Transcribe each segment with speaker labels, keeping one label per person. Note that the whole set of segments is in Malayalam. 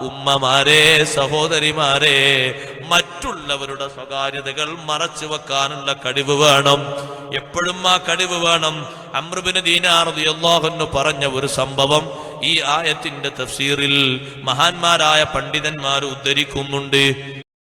Speaker 1: ഉമ്മമാരെ സഹോദരിമാരെ മറ്റുള്ളവരുടെ സ്വകാര്യതകൾ മറച്ചു വെക്കാനുള്ള കഴിവ് വേണം. എപ്പോഴും ആ കഴിവ് വേണം. അമ്രുബിന് ദീനാറിയാഹുന്നു പറഞ്ഞ ഒരു സംഭവം ഈ ആയത്തിന്റെ തഫ്സീറിൽ മഹാന്മാരായ പണ്ഡിതന്മാർ ഉദ്ധരിക്കുന്നുണ്ട്.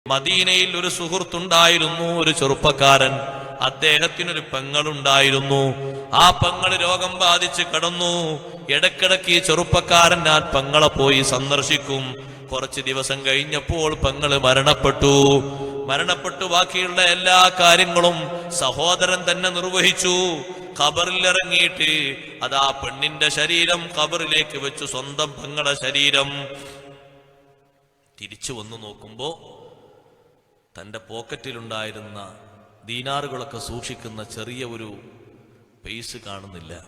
Speaker 1: മദീനയിൽ ഒരു സുഹൃത്തുണ്ടായിരുന്നു ഒരു ചെറുപ്പക്കാരൻ. അദ്ദേഹത്തിനൊരു പെങ്ങളുണ്ടായിരുന്നു. ആ പെങ്ങൾ രോഗം ബാധിച്ച് കിടന്നു. ഇടക്കിടക്ക് ഈ ചെറുപ്പക്കാരൻ ആ പെങ്ങളെ പോയി സന്ദർശിക്കും. കുറച്ച് ദിവസം കഴിഞ്ഞപ്പോൾ പെങ്ങൾ മരണപ്പെട്ടു. മരണപ്പെട്ടു. ബാക്കിയുള്ള എല്ലാ കാര്യങ്ങളും സഹോദരൻ തന്നെ നിർവഹിച്ചു. ഖബറിലിറങ്ങിയിട്ട് ആ പെണ്ണിന്റെ ശരീരം ഖബറിലേക്ക് വെച്ചു. സ്വന്തം പെങ്ങളെ ശരീരം. തിരിച്ചു വന്നു നോക്കുമ്പോ തന്റെ പോക്കറ്റിലുണ്ടായിരുന്ന ദീനാറുകളൊക്കെ സൂക്ഷിക്കുന്ന ചെറിയ ഒരു പേസ് കാണുന്നില്ല.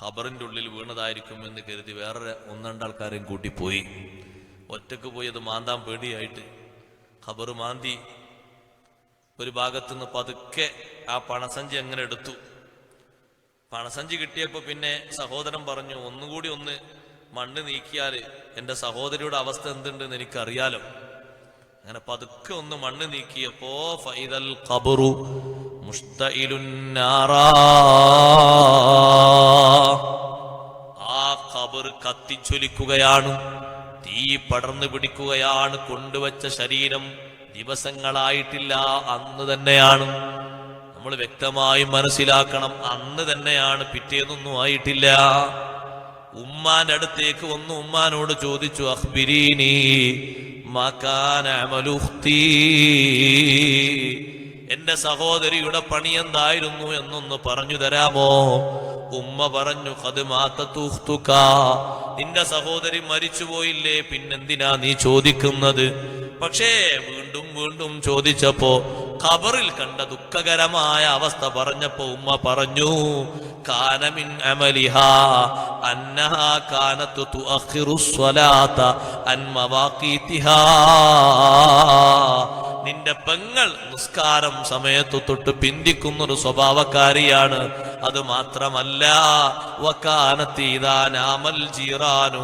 Speaker 1: ഖബറിന്റെ ഉള്ളിൽ വീണതായിരിക്കും എന്ന് കരുതി വേറെ ഒന്നണ്ടാൾക്കാരെയും കൂട്ടിപ്പോയി. ഒറ്റയ്ക്ക് പോയി അത് മാന്താൻ പേടിയായിട്ട് ഖബർ മാന്തി ഒരു ഭാഗത്തുനിന്ന് പതുക്കെ ആ പണസഞ്ചി അങ്ങനെ എടുത്തു. പണസഞ്ചി കിട്ടിയപ്പോൾ പിന്നെ സഹോദരൻ പറഞ്ഞു ഒന്നുകൂടി ഒന്ന് മണ്ണ് നീക്കിയാൽ എന്റെ സഹോദരിയുടെ അവസ്ഥ എന്തുണ്ടെന്ന് എനിക്കറിയാലോ. അങ്ങനെ പതുക്കെ ഒന്ന് മണ്ണ് നീക്കിയപ്പോ ഫൈദൽ ഖബറു. ആ ഖബർ കത്തിച്ചൊലിക്കുകയാണ് തീ പടർന്നു പിടിക്കുകയാണ് കൊണ്ടുവച്ച ശരീരം ദിവസങ്ങളായിട്ടില്ല അന്ന് തന്നെയാണ് നമ്മൾ വ്യക്തമായി മനസ്സിലാക്കണം അന്ന് തന്നെയാണ് പിറ്റേന്നൊന്നും ആയിട്ടില്ല ഉമ്മാന്റെ അടുത്തേക്ക് ഒന്ന് ഉമ്മാനോട് ചോദിച്ചു അമലുഖ്തി എന്റെ സഹോദരിയുടെ പണി എന്തായിരുന്നു എന്നൊന്ന് പറഞ്ഞു തരാമോ? ഉമ്മ പറഞ്ഞു അത് മാത്തൂഹ്തുക നിന്റെ സഹോദരി മരിച്ചുപോയില്ലേ പിന്നെന്തിനാ നീ ചോദിക്കുന്നത്? പക്ഷേ വീണ്ടും വീണ്ടും ചോദിച്ചപ്പോ ഖബറിൽ കണ്ട ദുഃഖകരമായ അവസ്ഥ പറഞ്ഞപ്പോ ഉമ്മ പറഞ്ഞു കാനമിൻ അമലിഹ അന്നഹ കാനത്തു തുഅഖിറു സ്വലാത അൻ മവാഖീതിഹാ നിന്റെ പെങ്ങൾ നിസ്കാരം സമയത്തു തൊട്ട് പിന്തിക്കുന്ന ഒരു സ്വഭാവക്കാരിയാണ്. അത് മാത്രമല്ല വക്കാനത്തീതാനാമൽ ജീറാനു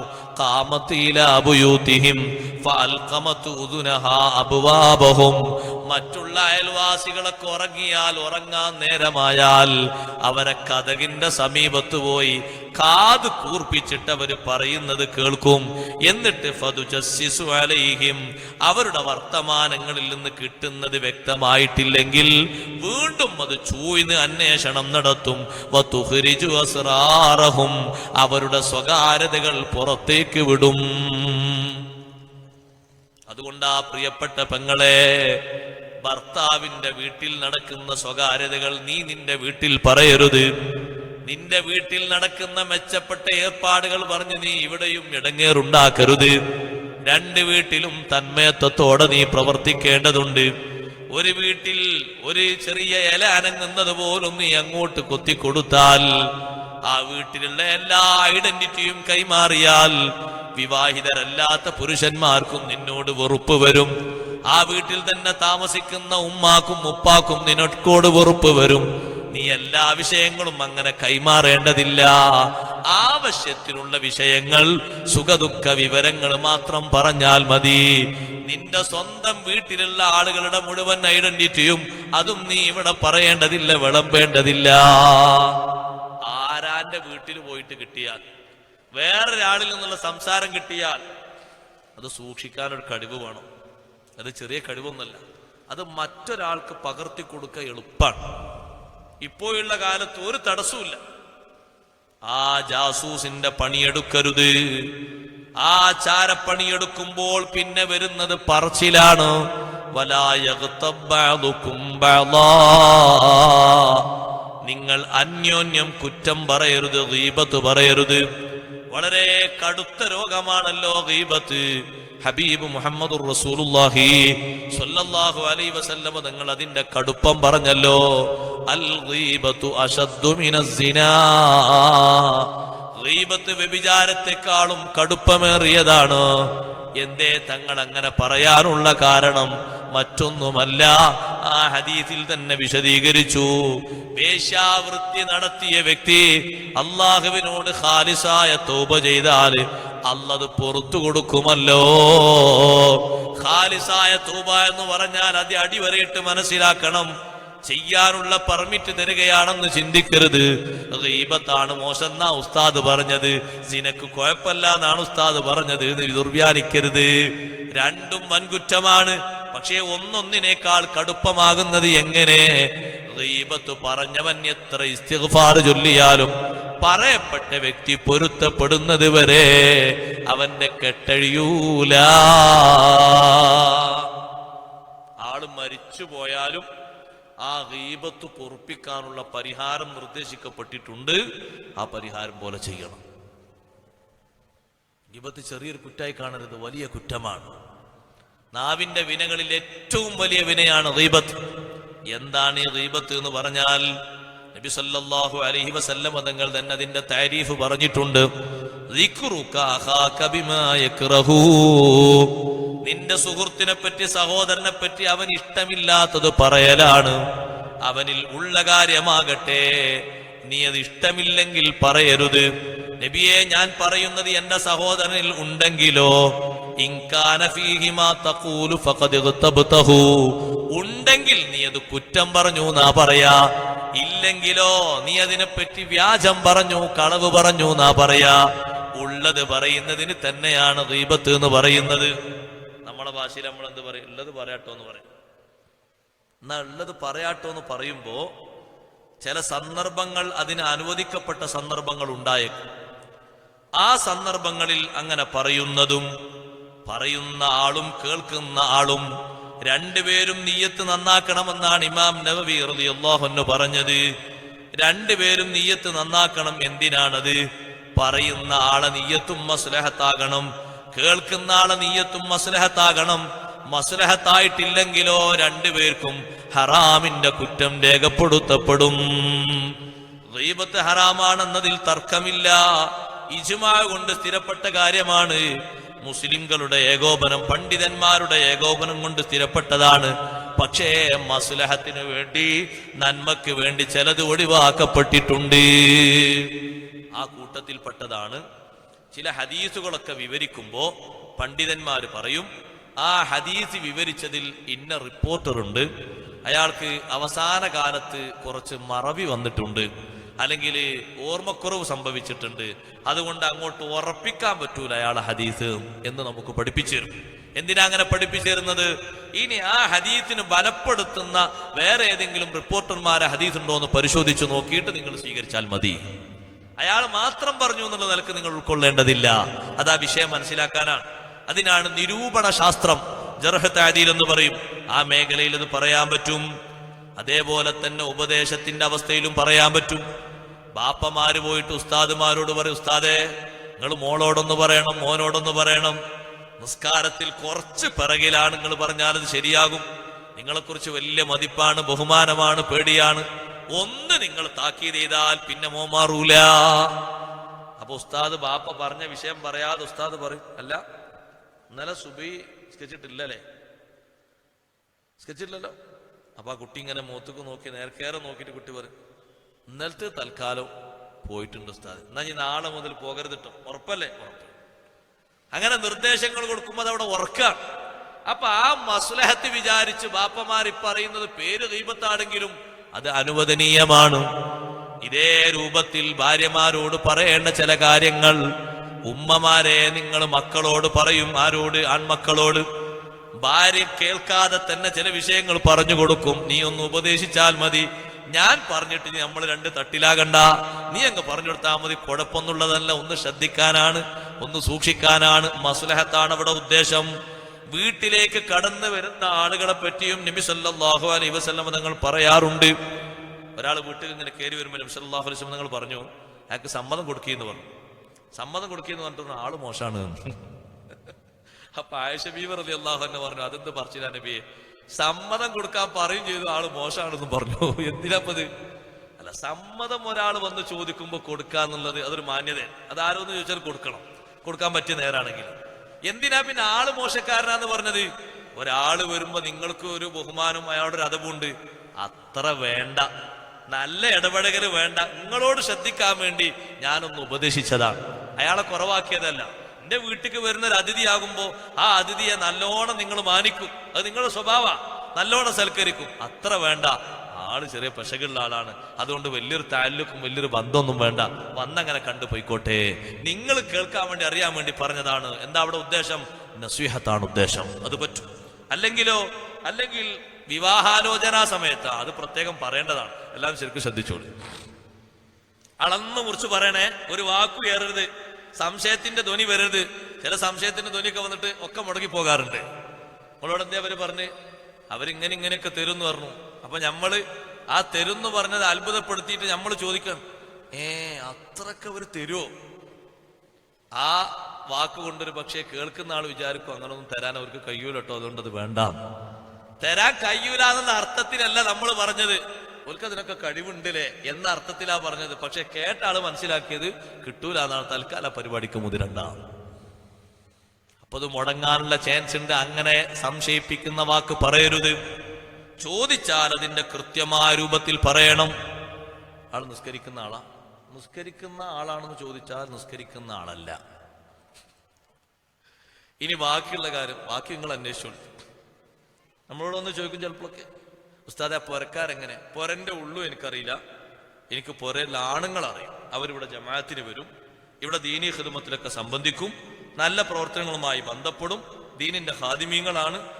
Speaker 1: മറ്റുള്ള അയൽവാസികളൊക്കെ ഉറങ്ങിയാൽ ഉറങ്ങാൻ നേരമായാൽ അവരെ കഥകിന്റെ സമീപത്ത് പോയി കാത് കൂർപ്പിച്ചിട്ട് അവർ പറയുന്നത് കേൾക്കും. എന്നിട്ട് അവരുടെ വർത്തമാനങ്ങളിൽ നിന്ന് കിട്ടുന്നത് വ്യക്തമായിട്ടില്ലെങ്കിൽ വീണ്ടും അത് ചൂയിന്ന് അന്വേഷണം നടത്തും. അവരുടെ സ്വകാര്യതകൾ പുറത്തേക്ക് വിടും. അതുകൊണ്ടാ പ്രിയപ്പെട്ട പെങ്ങളെ ഭർത്താവിന്റെ വീട്ടിൽ നടക്കുന്ന സ്വകാര്യതകൾ നീ നിന്റെ വീട്ടിൽ പറയരുത്. നിന്റെ വീട്ടിൽ നടക്കുന്ന മെച്ചപ്പെട്ട ഏർപ്പാടുകൾ പറഞ്ഞ് നീ ഇവിടെയും ഇടങ്ങേറുണ്ടാക്കരുത്. രണ്ട് വീട്ടിലും തന്മയത്വത്തോടെ നീ പ്രവർത്തിക്കേണ്ടതുണ്ട്. ഒരു വീട്ടിൽ ഒരു ചെറിയ ഇല അനങ്ങുന്നത് പോലും നീ അങ്ങോട്ട് കൊത്തിക്കൊടുത്താൽ ആ വീട്ടിലുള്ള എല്ലാ ഐഡന്റിറ്റിയും കൈമാറിയാൽ വിവാഹിതരല്ലാത്ത പുരുഷന്മാർക്കും നിന്നോട് വെറുപ്പ് വരും. ആ വീട്ടിൽ തന്നെ താമസിക്കുന്ന ഉമ്മാക്കും ഉപ്പാക്കും നിനക്കോട് വെറുപ്പ് വരും. നീ എല്ലാ വിഷയങ്ങളും അങ്ങനെ കൈമാറേണ്ടതില്ല. ആവശ്യത്തിനുള്ള വിഷയങ്ങൾ സുഖദുഃഖ വിവരങ്ങൾ മാത്രം പറഞ്ഞാൽ മതി. നിന്റെ സ്വന്തം വീട്ടിലുള്ള ആളുകളുടെ മുഴുവൻ ഐഡന്റിറ്റിയും അതും നീ ഇവിടെ പറയേണ്ടതില്ല വിളമ്പേണ്ടതില്ല. ആരാന്റെ വീട്ടിൽ പോയിട്ട് കിട്ടിയാൽ? വേറൊരാളിൽ നിന്നുള്ള സംസാരം കിട്ടിയാൽ? അത് സൂക്ഷിക്കാനൊരു കഴിവ് വേണം. അത് ചെറിയ കഴിവൊന്നല്ല അത് മറ്റൊരാൾക്ക് പകർത്തി കൊടുക്ക എളുപ്പമാണ്. ഇപ്പോഴുള്ള കാലത്ത് ഒരു തടസ്സമില്ല ആ ജാസൂസിന്റെ പണിയെടുക്കരുത്. ആ ചാരപ്പണിയെടുക്കുമ്പോൾ പിന്നെ വരുന്നത് പറച്ചിലാണ്. വലായകും നിങ്ങൾ അന്യോന്യം കുറ്റം പറയരുത് ഗീബത്ത് പറയരുത്. വളരെ കടുത്ത രോഗമാണല്ലോ ഗീബത്ത്. ഹബീബ് മുഹമ്മദ് റസൂലുള്ളാഹി സ്വല്ലല്ലാഹു അലൈഹി വസല്ലമ തങ്ങൾ അതിന്റെ കടുപ്പം പറഞ്ഞല്ലോ. അൽ ഗീബത്തു അശദ്ദു മിനസ്സിനാ ഗീബത്ത് വ്യഭിചാരത്തെക്കാളും കടുപ്പമേറിയതാണ്. എന്തേ തങ്ങൾ അങ്ങനെ പറയാനുള്ള കാരണം മറ്റൊന്നുമല്ല. ആ ഹദീസിൽ തന്നെ വിശദീകരിച്ചു. വേശ്യാവൃത്തി നടത്തിയ വ്യക്തി അള്ളാഹുവിനോട് ഖാലിസായ തോപ ചെയ്താൽ അല്ലത് പുറത്തു കൊടുക്കുമല്ലോ. ഖാലിസായ തൂബ എന്ന് പറഞ്ഞാൽ അത് അടിവരയിട്ട് മനസ്സിലാക്കണം. ചെയ്യാനുള്ള പെർമിറ്റ് തരികയാണെന്ന് ചിന്തിക്കരുത്. ഈപത്താണ് മോശം ഉസ്താദ് പറഞ്ഞത്. സിനക്ക് കുഴപ്പമില്ല എന്നാണ് ഉസ്താദ് പറഞ്ഞത് ദുർവ്യാനിക്കരുത്. രണ്ടും വൻകുറ്റമാണ്. പക്ഷേ ഒന്നൊന്നിനേക്കാൾ കടുപ്പമാകുന്നത് എങ്ങനെ? ഗീബത്ത് പറഞ്ഞവൻ എത്ര ഇസ്തിഗ്ഫാർ ചൊല്ലിയാലും പറയപ്പെട്ട വ്യക്തി പൊരുത്തപ്പെടുന്നത് വരെ അവന്റെ കെട്ടഴിയൂല. ആൾ മരിച്ചു പോയാലും ആ ഗീബത്ത് പൊറുപ്പിക്കാനുള്ള പരിഹാരം നിർദ്ദേശിക്കപ്പെട്ടിട്ടുണ്ട്. ആ പരിഹാരം പോലെ ചെയ്യണം. ഗീബത്ത് ചെറിയൊരു കുറ്റായി കാണരുത് വലിയ കുറ്റമാണ്. നാവിന്റെ വിനകളിൽ ഏറ്റവും വലിയ വിനയാണ് ഗീബത്ത്. എന്താണ് ഈ ഗീബത്ത് എന്ന് പറഞ്ഞാൽ നബി സല്ലല്ലാഹു അലൈഹി വസല്ലം തങ്ങൾ തന്നെ അതിന്റെ താരീഫ് പറഞ്ഞിട്ടുണ്ട്. നിന്റെ സുഹൃത്തിനെ പറ്റി സഹോദരനെ പറ്റി അവൻ ഇഷ്ടമില്ലാത്തത് പറയലാണ്. അവനിൽ ഉള്ള കാര്യമാകട്ടെ. നീ അത് ഇഷ്ടമില്ലെങ്കിൽ പറയരുത്. നബിയെ ഞാൻ പറയുന്നത് എന്റെ സഹോദരനിൽ ഉണ്ടെങ്കിലോ. ഉണ്ടെങ്കിൽ നീ അത് കുറ്റം പറഞ്ഞു നാ പറയാ. ഇല്ലെങ്കിലോ നീ അതിനെപ്പറ്റി വ്യാജം പറഞ്ഞു കളവ് പറഞ്ഞു നാ പറയാ. ഉള്ളത് പറയുന്നതിന് തന്നെയാണ് ദീപത്ത് എന്ന് പറയുന്നത്. നമ്മളെ ഭാഷയിൽ നമ്മൾ എന്ത് പറയും? ഉള്ളത് പറയാട്ടോ എന്ന് പറയും. എന്നാ ഉള്ളത് പറയാട്ടോ എന്ന് പറയുമ്പോ ചില സന്ദർഭങ്ങൾ അതിന് അനുവദിക്കപ്പെട്ട സന്ദർഭങ്ങൾ ഉണ്ടായേക്കും. ആ സന്ദർഭങ്ങളിൽ അങ്ങനെ പറയുന്നതും പറയുന്ന ആളും കേൾക്കുന്ന ആളും രണ്ടുപേരും നീയത്ത് നന്നാക്കണമെന്നാണ് ഇമാം നവവി അള്ളാഹുന്ന് പറഞ്ഞത്. രണ്ടുപേരും നീയത്ത് നന്നാക്കണം എന്തിനാണത്? പറയുന്ന ആളെ നീയത്തും മസ്ലഹത്താകണം കേൾക്കുന്ന ആളെ നീയത്തും മസ്ലഹത്താകണം. മസ്ലഹത്തായിട്ടില്ലെങ്കിലോ രണ്ടുപേർക്കും ഹറാമിന്റെ കുറ്റം രേഖപ്പെടുത്തപ്പെടും. ദൈവത്ത് ഹറാമാണെന്നതിൽ തർക്കമില്ല. ഇജുമാ കൊണ്ട് സ്ഥിരപ്പെട്ട കാര്യമാണ്. മുസ്ലിംകളുടെ ഏകോപനം പണ്ഡിതന്മാരുടെ ഏകോപനം കൊണ്ട് സ്ഥിരപ്പെട്ടതാണ്. പക്ഷേ മസുലഹത്തിന് വേണ്ടി നന്മക്ക് വേണ്ടി ചിലത് ഒഴിവാക്കപ്പെട്ടിട്ടുണ്ട്. ആ കൂട്ടത്തിൽപ്പെട്ടതാണ് ചില ഹദീസുകളൊക്കെ വിവരിക്കുമ്പോൾ പണ്ഡിതന്മാർ പറയും ആ ഹദീസ് വിവരിച്ചതിൽ ഇന്ന റിപ്പോർട്ടറുണ്ട് അയാൾക്ക് അവസാന കാലത്ത് കുറച്ച് മറവി വന്നിട്ടുണ്ട് അല്ലെങ്കിൽ ഓർമ്മക്കുറവ് സംഭവിച്ചിട്ടുണ്ട് അതുകൊണ്ട് അങ്ങോട്ട് ഉറപ്പിക്കാൻ പറ്റൂല അയാളെ ഹദീസ് എന്ന് നമുക്ക് പഠിപ്പിച്ചു തരും. എന്തിനാ അങ്ങനെ പഠിപ്പിച്ചു തരുന്നത്? ഇനി ആ ഹദീസിന് ബലപ്പെടുത്തുന്ന വേറെ ഏതെങ്കിലും റിപ്പോർട്ടർമാരെ ഹദീസ് ഉണ്ടോ എന്ന് പരിശോധിച്ചു നോക്കിയിട്ട് നിങ്ങൾ സ്വീകരിച്ചാൽ മതി. അയാൾ മാത്രം പറഞ്ഞു എന്നുള്ള നിലയ്ക്ക് നിങ്ങൾ ഉൾക്കൊള്ളേണ്ടതില്ല. അതാ വിഷയം മനസ്സിലാക്കാനാണ്. അതിനാണ് നിരൂപണ ശാസ്ത്രം ജർഹത്താദിയിൽ എന്ന് പറയും. ആ മേഖലയിൽ ഇത് പറയാൻ പറ്റും. അതേപോലെ തന്നെ ഉപദേശത്തിന്റെ അവസ്ഥയിലും പറയാൻ പറ്റും. ബാപ്പമാര് പോയിട്ട് ഉസ്താദുമാരോട് പറയും ഉസ്താദേ നിങ്ങൾ മോളോടൊന്ന് പറയണം മോനോടൊന്ന് പറയണം. നിസ്കാരത്തിൽ കുറച്ച് പിറകിലാണ് നിങ്ങൾ പറഞ്ഞാൽ അത് ശരിയാകും. നിങ്ങളെക്കുറിച്ച് വലിയ മതിപ്പാണ് ബഹുമാനമാണ് പേടിയാണ്. ഒന്ന് നിങ്ങൾ താക്കീത് ചെയ്താൽ പിന്നെ മോ മാറൂല. അപ്പൊ ഉസ്താദ് ബാപ്പ പറഞ്ഞ വിഷയം പറയാതെ ഉസ്താദ് പറയും അല്ല ഇന്നലെ സുബി സ്കെച്ചിട്ടില്ലല്ലേ സ്കെച്ചിട്ടില്ലല്ലോ അപ്പൊ ആ കുട്ടി ഇങ്ങനെ മൂത്തുക്ക് നോക്കി നേർക്കേറെ നോക്കിയിട്ട് കുട്ടി പറയും ഇന്നലത്തെ തൽക്കാലം പോയിട്ടുണ്ട് ഉസ്താദ്. എന്നാ ഇനി നാളെ മുതൽ പോകരുത് കേട്ടോ ഉറപ്പല്ലേ? ഉറപ്പ്. അങ്ങനെ നിർദ്ദേശങ്ങൾ കൊടുക്കുമ്പോൾ അതവിടെ ഉറക്കാണ്. അപ്പൊ ആ മസ്ലഹത്ത് വിചാരിച്ച് ബാപ്പമാർ പറയുന്നത് പേര് ദൈവത്താണെങ്കിലും അത് അനുവദനീയമാണ്. ഇതേ രൂപത്തിൽ ഭാര്യമാരോട് പറയേണ്ട ചില കാര്യങ്ങൾ ഉമ്മമാരെ നിങ്ങൾ മക്കളോട് പറയും ആരോട് ആൺമക്കളോട്. ഭാര്യ കേൾക്കാതെ തന്നെ ചില വിഷയങ്ങൾ പറഞ്ഞു കൊടുക്കും. നീ ഒന്ന് ഉപദേശിച്ചാൽ മതി. ഞാൻ പറഞ്ഞിട്ട് നമ്മൾ രണ്ട് തട്ടിലാകണ്ട. നീ അങ്ങ് പറഞ്ഞു കൊടുത്താൽ മതി. കുഴപ്പമൊന്നുള്ളതല്ല. ഒന്ന് ശ്രദ്ധിക്കാനാണ് ഒന്ന് സൂക്ഷിക്കാനാണ്. മസുലഹത്താണ് അവിടെ ഉദ്ദേശം. വീട്ടിലേക്ക് കടന്നു വരുന്ന ആളുകളെ പറ്റിയും നബി സല്ലല്ലാഹു അലൈഹി വസല്ലം തങ്ങൾ പറയാറുണ്ട്. ഒരാൾ വീട്ടിൽ ഇങ്ങനെ കയറി വരുമ്പോൾ നബി സല്ലല്ലാഹു അലൈഹി തങ്ങൾ പറഞ്ഞു അയാൾക്ക് സമ്മതം കൊടുക്കുകയെന്ന് പറഞ്ഞു. സമ്മതം കൊടുക്കുകയെന്ന് പറഞ്ഞിട്ട് ആൾ മോശമാണ് അപ്പൊ ആയിഷ ബീവർ അലി അള്ളാഹു തന്നെ പറഞ്ഞു അതെന്ത് പറിച്ചില്ല നബിയെ? സമ്മതം കൊടുക്കാൻ പറയും ചെയ്തു ആൾ മോശമാണെന്ന് പറഞ്ഞു. എന്തിനാപ്പത്? അല്ല സമ്മതം ഒരാൾ വന്ന് ചോദിക്കുമ്പോൾ കൊടുക്കുക എന്നുള്ളത് അതൊരു മാന്യത അത് ആരോന്ന് ചോദിച്ചാൽ കൊടുക്കണം. കൊടുക്കാൻ പറ്റിയ നേരാണെങ്കിൽ എന്തിനാ പിന്നെ ആൾ മോശക്കാരനാന്ന് പറഞ്ഞത്? ഒരാൾ വരുമ്പോ നിങ്ങൾക്ക് ഒരു ബഹുമാനം അയാളുടെ ഒരു അതവുണ്ട്. അത്ര വേണ്ട. നല്ല ഇടപെടകര് വേണ്ട. നിങ്ങളോട് ശ്രദ്ധിക്കാൻ വേണ്ടി ഞാനൊന്ന് ഉപദേശിച്ചതാണ്. അയാളെ കുറവാക്കിയതല്ല. എന്റെ വീട്ടിലേക്ക് വരുന്ന ഒരു അതിഥിയാകുമ്പോ ആ അതിഥിയെ നല്ലോണം നിങ്ങൾ മാനിക്കും. അത് നിങ്ങളുടെ സ്വഭാവ. നല്ലോണം സൽക്കരിക്കും. അത്ര വേണ്ട. ആൾ ചെറിയ പെശകുള്ള ആളാണ്. അതുകൊണ്ട് വലിയൊരു താലൂക്കും വലിയൊരു ബന്ധമൊന്നും വേണ്ട. വന്നങ്ങനെ കണ്ടു പോയിക്കോട്ടെ. നിങ്ങൾ കേൾക്കാൻ വേണ്ടി അറിയാൻ വേണ്ടി പറഞ്ഞതാണ്. എന്താ അവിടെ ഉദ്ദേശം? നസീഹത്താണ് ഉദ്ദേശം. അത് പറ്റും. അല്ലെങ്കിലോ അല്ലെങ്കിൽ വിവാഹാലോചന സമയത്ത്. അത് പ്രത്യേകം പറയേണ്ടതാണ്. എല്ലാം ശരിക്കും ശ്രദ്ധിച്ചോളൂ. അളന്ന് മുറിച്ച് പറയണേ ഒരു വാക്കു ഏറരുത്. സംശയത്തിന്റെ ധ്വനി വരരുത്. ചില സംശയത്തിന്റെ ധ്വനിയൊക്കെ വന്നിട്ട് ഒക്കെ മുടങ്ങി പോകാറുണ്ട്. നമ്മളോട് എന്തേ അവർ പറഞ്ഞ്? അവരിങ്ങനെ ഇങ്ങനെയൊക്കെ തരും എന്ന് പറഞ്ഞു. അപ്പൊ നമ്മൾ ആ തെരുന്ന് പറഞ്ഞത് അത്ഭുതപ്പെടുത്തിയിട്ട് നമ്മൾ ചോദിക്കണം ഏ അത്രയ്ക്ക് ഒരു തരുമോ ആ വാക്ക് കൊണ്ടൊരു പക്ഷേ കേൾക്കുന്ന ആൾ വിചാരിക്കും അങ്ങനൊന്നും തരാൻ അവർക്ക് കഴിയൂല കേട്ടോ അതുകൊണ്ട് അത് വേണ്ട. തരാൻ കഴിയൂല അർത്ഥത്തിലല്ല നമ്മൾ പറഞ്ഞത്. അവർക്ക് അതിനൊക്കെ കഴിവുണ്ടല്ലേ എന്ന അർത്ഥത്തിലാ പറഞ്ഞത്. പക്ഷെ കേട്ട ആൾ മനസ്സിലാക്കിയത് കിട്ടൂല എന്നാണ്. തൽക്കാല പരിപാടിക്ക് മുതിരണ്ട. അപ്പൊ അത് മുടങ്ങാനുള്ള ചാൻസ് ഉണ്ട്. അങ്ങനെ സംശയിപ്പിക്കുന്ന വാക്ക് പറയരുത്. ചോദിച്ചാൽ അതിന്റെ കൃത്യമായ രൂപത്തിൽ പറയണം. ആൾ നിസ്കരിക്കുന്ന ആളാ. നിസ്കരിക്കുന്ന ആളാണെന്ന് ചോദിച്ചാൽ നിസ്കരിക്കുന്ന ആളല്ല. ഇനി ബാക്കിയുള്ള കാര്യം ബാക്കി നിങ്ങൾ അന്വേഷിച്ചോളൂ. നമ്മളോടൊന്ന് ചോദിക്കും ചിലപ്പോഴൊക്കെ ഉസ്താദെ ആ പൊരക്കാരെങ്ങനെ? പൊരന്റെ ഉള്ളു എനിക്കറിയില്ല. എനിക്ക് പുരയിൽ ആണുങ്ങൾ അറിയാം. അവരിവിടെ ജമാഅത്തിന് വരും. ഇവിടെ ദീനി ഹിദമത്തിലൊക്കെ സംബന്ധിക്കും. നല്ല പ്രവർത്തനങ്ങളുമായി ബന്ധപ്പെടും. ദീനിന്റെ ഹാദിമീങ്ങളാണ്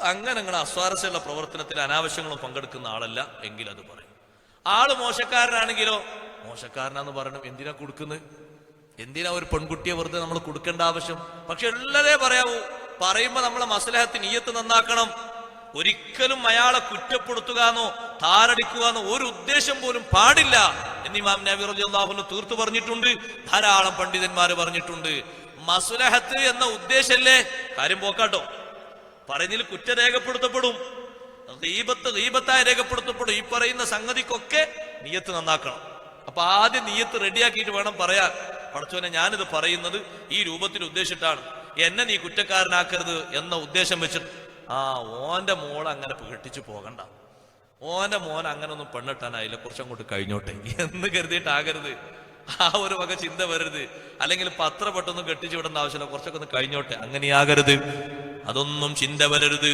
Speaker 1: അങ്ങനെ നിങ്ങൾ അസ്വാരസ്യമുള്ള പ്രവർത്തനത്തിൽ അനാവശ്യങ്ങളും പങ്കെടുക്കുന്ന ആളല്ല എങ്കിൽ അത് പറയും. ആൾ മോശക്കാരനാണെങ്കിലോ? മോശക്കാരനാന്ന് പറയണം. എന്തിനാ കൊടുക്കുന്നത് എന്തിനാ ഒരു പെൺകുട്ടിയെ വെറുതെ നമ്മൾ കൊടുക്കേണ്ട ആവശ്യം? പക്ഷെ ഉള്ളതേ പറയാവൂ. പറയുമ്പോ നമ്മളെ മസലഹത്തിന് ഈയത്ത് നന്നാക്കണം. ഒരിക്കലും അയാളെ കുറ്റപ്പെടുത്തുക എന്നോ താരടിക്കുക എന്നോ ഒരു ഉദ്ദേശം പോലും പാടില്ല എന്ന് ഇമാം നബി റളിയല്ലാഹു തീർത്തു പറഞ്ഞിട്ടുണ്ട്. ധാരാളം പണ്ഡിതന്മാർ പറഞ്ഞിട്ടുണ്ട്. മസുലഹത്ത് എന്ന ഉദ്ദേശല്ലേ? കാര്യം പോക്കാട്ടോ. പറയുന്നതിൽ കുറ്റ രേഖപ്പെടുത്തപ്പെടും. ദീപത്ത് ദീപത്തായി രേഖപ്പെടുത്തപ്പെടും. ഈ പറയുന്ന സംഗതിക്കൊക്കെ നീയത്ത് നന്നാക്കണം. അപ്പൊ ആദ്യം നീയത്ത് റെഡിയാക്കിയിട്ട് വേണം പറയാൻ. പടച്ചോനെ ഞാനിത് പറയുന്നത് ഈ രൂപത്തിൽ ഉദ്ദേശിച്ചിട്ടാണ്. എന്നെ നീ കുറ്റക്കാരനാക്കരുത് എന്ന ഉദ്ദേശം വെച്ചിട്ട്. ആ ഓന്റെ മോൾ അങ്ങനെ കെട്ടിച്ചു പോകണ്ട. ഓന്റെ മോൻ അങ്ങനെ ഒന്നും പെണ്ണിട്ടാൻ അതിലെ കുറച്ചങ്ങോട്ട് കഴിഞ്ഞോട്ടെ. എന്ന് കരുതിയിട്ടാകരുത്. ആ ഒരു വക ചിന്ത വരരുത്. അല്ലെങ്കിൽ പത്ര പെട്ടൊന്നും കെട്ടിച്ചു ആവശ്യമില്ല. കുറച്ചൊക്കെ ഒന്ന് കഴിഞ്ഞോട്ടെ. അങ്ങനെയാകരുത്. അതൊന്നും ചിന്ത വരരുത്.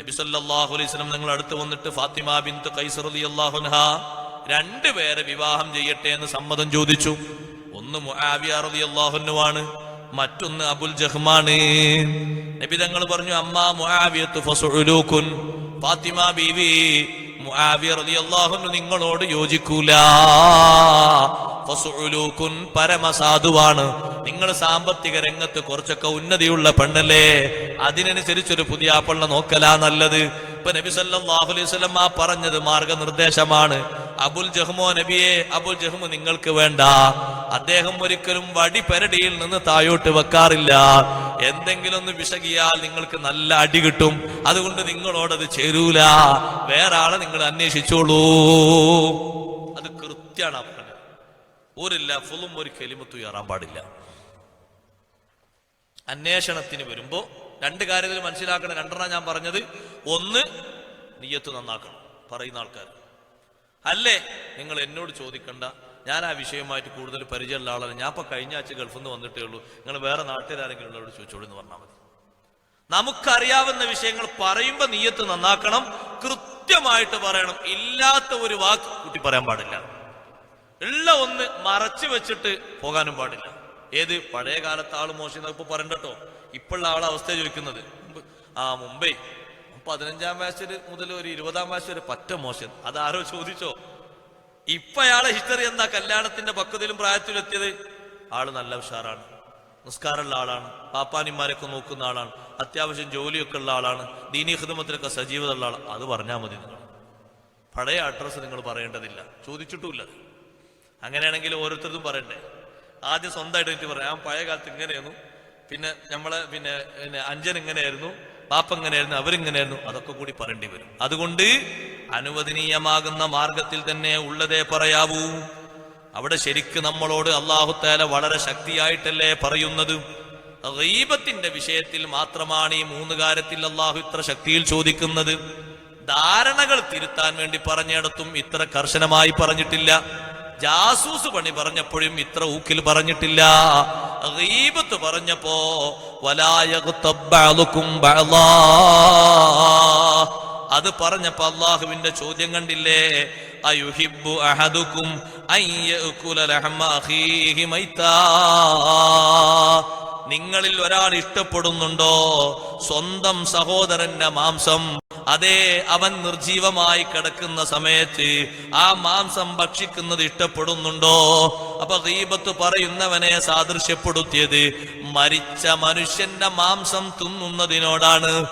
Speaker 1: നബി സല്ലല്ലാഹു അലൈഹി നിങ്ങൾ അടുത്ത് വന്നിട്ട് ഫാത്തിമ റളിയല്ലാഹു അൻഹ രണ്ടുപേരെ വിവാഹം ചെയ്യട്ടെ എന്ന് സമ്മതം ചോദിച്ചു. ഒന്ന് മുആവിയ അൻഹുവാണ് മറ്റൊന്ന് അബുൽ ജഹ്മാണ് നബി തങ്ങൾ പറഞ്ഞു അമ്മ മുആവിയത്തു ഫാത്തിമ ബീവി നിങ്ങളോട് യോജിക്കൂല. പരമസാധുവാണ്. നിങ്ങൾ സാമ്പത്തിക രംഗത്ത് കുറച്ചൊക്കെ ഉന്നതിയുള്ള പെണ്ണല്ലേ? അതിനനുസരിച്ചൊരു പുതിയ ആപ്പിള നോക്കലാ നല്ലത്. ഇപ്പൊ നബി സല്ലല്ലാഹു അലൈഹി ആ പറഞ്ഞത് മാർഗനിർദ്ദേശമാണ്. അബുൽ ജഹ്മോ നബിയെ അബുൽ ജഹ്മു നിങ്ങൾക്ക് വേണ്ട. അദ്ദേഹം ഒരിക്കലും വടി പെരടിയിൽ നിന്ന് താഴോട്ട് വെക്കാറില്ല. എന്തെങ്കിലും ഒന്ന് വിശകിയാൽ നിങ്ങൾക്ക് നല്ല അടി കിട്ടും. അതുകൊണ്ട് നിങ്ങളോടത് ചേരൂല. വേറെ ആളെ നിങ്ങൾ അന്വേഷിച്ചോളൂ. അത് കൃത്യമാണ് പറഞ്ഞത് ഒരു ലഫുളും ഒരു കെലിമത്തു ഉയറാൻ പാടില്ല. അന്വേഷണത്തിന് വരുമ്പോ രണ്ട് കാര്യത്തിൽ മനസ്സിലാക്കണം. രണ്ടെണ്ണം ഞാൻ പറഞ്ഞത്. ഒന്ന് നീയത്ത് നന്നാക്കണം. പറയുന്ന ആൾക്കാർ. അല്ലേ? നിങ്ങൾ എന്നോട് ചോദിക്കണ്ട. ഞാൻ ആ വിഷയമായിട്ട് കൂടുതൽ പരിചയമുള്ള ആളാണ് ഞാൻ ഇപ്പൊ കഴിഞ്ഞ ആഴ്ച ഗൾഫിൽ നിന്ന് വന്നിട്ടേ ഉള്ളൂ. നിങ്ങൾ വേറെ നാട്ടിലാരെങ്കിലും ഉള്ളവരോട് ചോദിച്ചോളൂ എന്ന് പറഞ്ഞാൽ മതി. നമുക്കറിയാവുന്ന വിഷയങ്ങൾ പറയുമ്പോൾ നീയത്ത് നന്നാക്കണം. കൃത്യമായിട്ട് പറയണം. ഇല്ലാത്ത ഒരു വാക്ക് കൂട്ടി പറയാൻ പാടില്ല. ഉള്ള ഒന്ന് മറച്ചു വെച്ചിട്ട് പോകാനും പാടില്ല. ഏത്? പഴയ കാലത്ത് ആൾ മോശം. ഇപ്പൊ പറയണ്ടട്ടോ. ഇപ്പോഴുള്ള ആളെ അവസ്ഥ ചോദിക്കുന്നത്. ആ മുമ്പേ പതിനഞ്ചാം വയസ്സിൽ മുതൽ ഒരു ഇരുപതാം വയസ്സ് വരെ പറ്റ മോശം. അതാരോ ചോദിച്ചോ? ഇപ്പൊ അയാളെ ഹിസ്റ്ററി എന്താ കല്യാണത്തിന്റെ പക്വതയിലും പ്രായത്തിലും എത്തിയത്? ആൾ നല്ല ഉഷാറാണ്. നിസ്കാരമുള്ള ആളാണ്. പാപ്പാനിമാരൊക്കെ നോക്കുന്ന ആളാണ്. അത്യാവശ്യം ജോലിയൊക്കെ ഉള്ള ആളാണ്. ദീനീ ഹിതമത്തിലൊക്കെ സജീവത ഉള്ള ആളാണ് അത് പറഞ്ഞാൽ മതി നിങ്ങൾ. പഴയ അഡ്രസ്സ് നിങ്ങൾ പറയേണ്ടതില്ല. ചോദിച്ചിട്ടുമില്ല. അങ്ങനെയാണെങ്കിൽ ഓരോരുത്തർക്കും പറയണ്ടേ? ആദ്യം സ്വന്തമായിട്ട് എനിക്ക് പറയാം. പഴയ കാലത്ത് ഇങ്ങനെയായിരുന്നു. പിന്നെ നമ്മളെ പിന്നെ അഞ്ചൻ ഇങ്ങനെയായിരുന്നു. പാപ്പ എങ്ങനെയായിരുന്നു അവരിങ്ങനെയായിരുന്നു അതൊക്കെ കൂടി പറയേണ്ടി വരും. അതുകൊണ്ട് അനുവദനീയമാകുന്ന മാർഗത്തിൽ തന്നെ ഉള്ളതേ പറയാവൂ. അവിടെ ശരിക്ക് നമ്മളോട് അള്ളാഹുത്താല വളരെ ശക്തിയായിട്ടല്ലേ പറയുന്നത്? റീബത്തിന്റെ വിഷയത്തിൽ മാത്രമാണ് ഈ മൂന്ന് കാര്യത്തിൽ അള്ളാഹു ഇത്ര ശക്തിയിൽ ചോദിക്കുന്നത്. ധാരണകൾ തിരുത്താൻ വേണ്ടി പറഞ്ഞിടത്തും ഇത്ര കർശനമായി പറഞ്ഞിട്ടില്ല. ജാസൂസ് പണി പറഞ്ഞപ്പോഴും ഇത്ര ഊക്കിൽ പറഞ്ഞിട്ടില്ല. റീബത്ത് പറഞ്ഞപ്പോ. അത് പറഞ്ഞപ്പോ അള്ളാഹുവിന്റെ ചോദ്യം കണ്ടില്ലേ? അയുഹിബു അഹദുക്കും നിങ്ങളിൽ ഒരാൾ ഇഷ്ടപ്പെടുന്നുണ്ടോ? സ്വന്തം സഹോദരന്റെ മാംസം. അതേ അവൻ നിർജീവമായി കിടക്കുന്ന സമയത്ത് ആ മാംസം ഭക്ഷിക്കുന്നത് ഇഷ്ടപ്പെടുന്നുണ്ടോ? അപ്പൊ ദീപത്ത് പറയുന്നവനെ സാദൃശ്യപ്പെടുത്തിയത് മരിച്ച മനുഷ്യന്റെ മാംസം തിന്നുന്നതിനോടാണ്.